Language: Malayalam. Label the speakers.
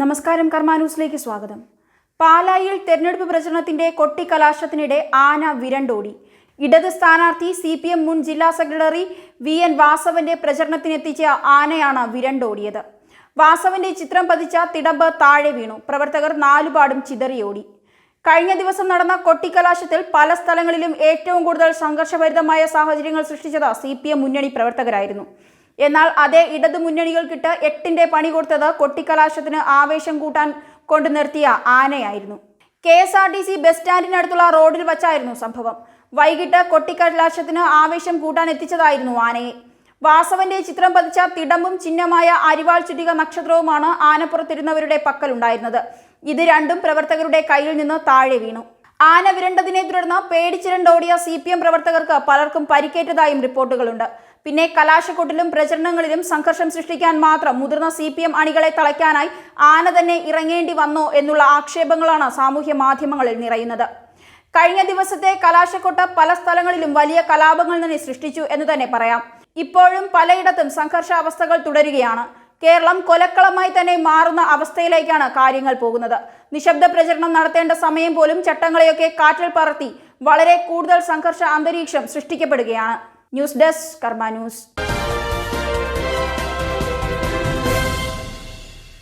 Speaker 1: നമസ്കാരം കർമ്മ ന്യൂസിലേക്ക് സ്വാഗതം. പാലായിൽ തെരഞ്ഞെടുപ്പ് പ്രചരണത്തിന്റെ കൊട്ടിക്കലാശത്തിനിടെ ആന വിരണ്ടോടി. ഇടത് സ്ഥാനാർത്ഥി സി പി എം മുൻ ജില്ലാ സെക്രട്ടറി വി എൻ വാസവന്റെ പ്രചരണത്തിനെത്തിച്ച ആനയാണ് വിരണ്ടോടിയത്. വാസവന്റെ ചിത്രം പതിച്ച തിടമ്പ് താഴെ വീണു. പ്രവർത്തകർ നാലുപാടും ചിതറിയോടി. കഴിഞ്ഞ ദിവസം നടന്ന കൊട്ടിക്കലാശത്തിൽ പല സ്ഥലങ്ങളിലും ഏറ്റവും കൂടുതൽ സംഘർഷഭരിതമായ സാഹചര്യങ്ങൾ സൃഷ്ടിച്ചത് സി പി എം മുന്നണി പ്രവർത്തകരായിരുന്നു. എന്നാൽ അതേ ഇടതു മുന്നണികൾക്കിട്ട് എട്ടിന്റെ പണി കൊടുത്തത് കൊട്ടിക്കലാശത്തിന് ആവേശം കൂട്ടാൻ കൊണ്ടു നിർത്തിയ ആനയായിരുന്നു. K S R T C bus സ്റ്റാൻഡിനടുത്തുള്ള റോഡിൽ വച്ചായിരുന്നു സംഭവം. വൈകിട്ട് കൊട്ടിക്കലാശത്തിന് ആവേശം കൂട്ടാൻ എത്തിച്ചതായിരുന്നു ആനയെ. വാസവന്റെ ചിത്രം പതിച്ച തിടമ്പും ചിഹ്നമായ അരിവാൾ ചുറ്റിക നക്ഷത്രവുമാണ് ആനപ്പുറത്തിരുന്നവരുടെ പക്കലുണ്ടായിരുന്നത്. ഇത് രണ്ടും പ്രവർത്തകരുടെ കയ്യിൽ നിന്ന് താഴെ വീണു. ആന വിരണ്ടതിനെ തുടർന്ന് പേടിച്ചിരണ്ടോടിയ സി പി എം പ്രവർത്തകർക്ക് പലർക്കും പരിക്കേറ്റതായും റിപ്പോർട്ടുകളുണ്ട്. പിന്നെ കലാശക്കൊട്ടിലും പ്രചരണങ്ങളിലും സംഘർഷം സൃഷ്ടിക്കാൻ മാത്രം മുതിർന്ന സി പി എം അണികളെ തളയ്ക്കാനായി ആന തന്നെ ഇറങ്ങേണ്ടി വന്നോ എന്നുള്ള ആക്ഷേപങ്ങളാണ് സാമൂഹ്യ മാധ്യമങ്ങളിൽ നിറയുന്നത്. കഴിഞ്ഞ ദിവസത്തെ കലാശക്കൊട്ട് പല സ്ഥലങ്ങളിലും വലിയ കലാപങ്ങൾ തന്നെ സൃഷ്ടിച്ചു എന്ന് തന്നെ പറയാം. ഇപ്പോഴും പലയിടത്തും സംഘർഷാവസ്ഥകൾ തുടരുകയാണ്. കേരളം കൊലക്കളമായി തന്നെ മാറുന്ന അവസ്ഥയിലേക്കാണ് കാര്യങ്ങൾ പോകുന്നത്. നിശബ്ദ പ്രചരണം നടത്തേണ്ട സമയം പോലും ചട്ടങ്ങളെയൊക്കെ കാറ്റിൽ പറത്തി വളരെ കൂടുതൽ സംഘർഷ അന്തരീക്ഷം സൃഷ്ടിക്കപ്പെടുകയാണ്. News desk Karma news.